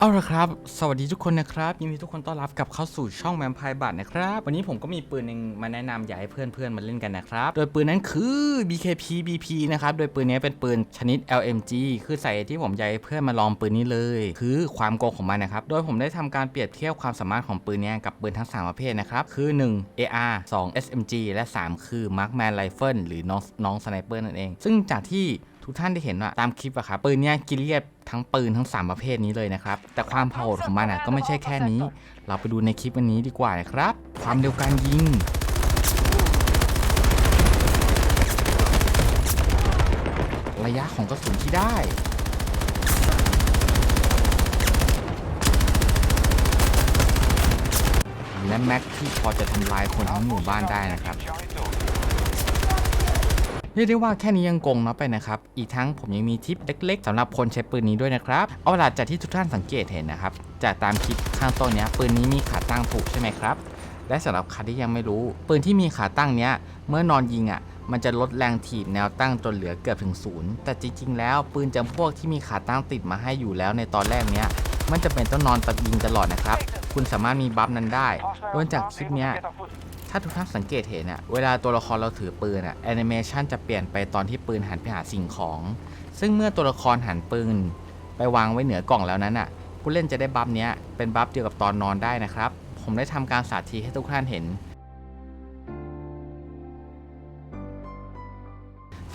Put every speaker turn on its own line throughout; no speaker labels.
เอาละครับ สวัสดีทุกคนนะครับ ยินดีทุกคนต้อนรับกลับเข้าสู่ช่องแม p พ r e บัตนะครับ วันนี้ผมก็มีปืนหนึ่งมาแนะนำอยากให้เพื่อนๆมาเล่นกันนะครับ โดยปืนนั้นคือ BKP BP นะครับ โดยปืนนี้เป็นปืนชนิด LMG คือใสาเหตุที่ผมอยากให้เพื่อนมาลองปืนนี้เลย คือความโกงของมันนะครับ โดยผมได้ทำการเปรียบเทียบความสามารถของปืนนี้กับปืนทั้ง 3 ประเภทนะครับ คือ 1 AR 2 SMG และ 3 คือ Markman Rifle หรือน้องน้องสไนเปอร์นั่นเอง ซึ่งจากที่ ทุกท่านได้เห็นว่าตามคลิปอะครับปืนเนี้ยกินเลียดทั้งปืนทั้ง 3 ประเภทนี้เลยนะครับ แต่ความโหดของมันอะก็ไม่ใช่แค่นี้ เราไปดูในคลิปวันนี้ดีกว่านะครับ ความเร็วการยิงระยะของกระสุนที่ได้ และแม็กที่พอจะทำลายคนทั้งหมู่บ้านได้นะครับ เรียกได้ว่าแค่นี้ยังโกงน้อยไปนะครับ อีกทั้งผมยังมีทิปเล็ก ๆสำหรับคนใช้ปืนนี้ด้วยนะครับ เอาล่ะจากที่ทุกท่านสังเกตเห็นนะครับจากตามคลิปข้างต้นเนี้ยปืนนี้มีขาตั้งถูกใช่ไหมครับและสำหรับใครที่ยังไม่รู้ ปืนที่มีขาตั้งเนี้ยเมื่อนอนยิงอะมันจะลดแรงถีบแนวตั้งจนเหลือเกือบถึงศูนย์แต่จริงๆ แล้วปืนจำพวกที่มีขาตั้งติดมาให้อยู่แล้วในตอนแรกเนี้ยมันจะเป็นต้องนอนตัดยิงตลอดนะครับ คุณสามารถมีบัฟนั้นได้โดยจากคลิปเนี้ยาทุกท่านสังเกตเห็นอะเวลาตัวละครเราถือปืนอะแอนิเมชันจะเปลี่ยนไปตอนที่ปืนหันไปหาสิ่งของ ซึ่งเมื่อตัวละครหันปืน ไปวางไว้เหนือกล่องแล้วนั้นอะผู้เล่นจะได้บัฟเนี้ยเป็นบัฟเดียวกับตอนนอนได้นะครับ ผมได้ทำการสาธิตให้ทุกท่านเห็น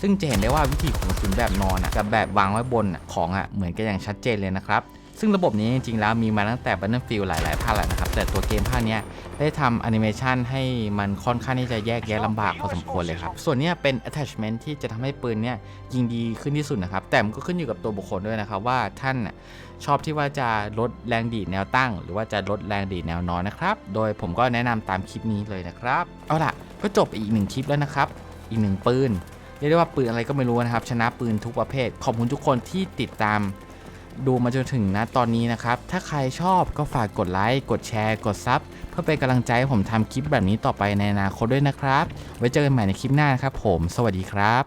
ซึ่งจะเห็นได้ว่าวิธีของกระสุนแบบนอนอะกับแบบวางไว้บนของอะเหมือนกันอย่างชัดเจนเลยนะครับ ซึ่งระบบนี้จริงๆแล้วมีมาตั้งแต่ Battlefield หลายๆภาคแล้วนะครับ แต่ตัวเกมภาคนี้ได้ทำแอนิเมชันให้มันค่อนข้างที่จะแยกแยะลำบากพอสมควรเลยครับ ส่วนนี้เป็น attachment ที่จะทำให้ปืนเนี้ยยิงดีขึ้นที่สุดนะครับ แต่มันก็ขึ้นอยู่กับตัวบุคคลด้วยนะครับ ว่าท่านชอบที่ว่าจะลดแรงดีดแนวตั้ง หรือว่าจะลดแรงดีดแนวนอนนะครับ โดยผมก็แนะนำตามคลิปนี้เลยนะครับ เอาล่ะก็จบอีกหนึ่งคลิปแล้วนะครับ อีกหนึ่งปืนเรียกได้ว่าปืนอะไรก็ไม่รู้นะครับ ชนะปืนทุกประเภท ขอบคุณทุกคนที่ติดตาม ดูมาจนถึงนะตอนนี้นะครับ ถ้าใครชอบก็ฝากกดไลค์ กดแชร์ กดซับเพื่อเป็นกำลังใจให้ผมทำคลิปแบบนี้ต่อไปในอนาคตด้วยนะครับ ไว้เจอกันใหม่ในคลิปหน้านะครับผม สวัสดีครับ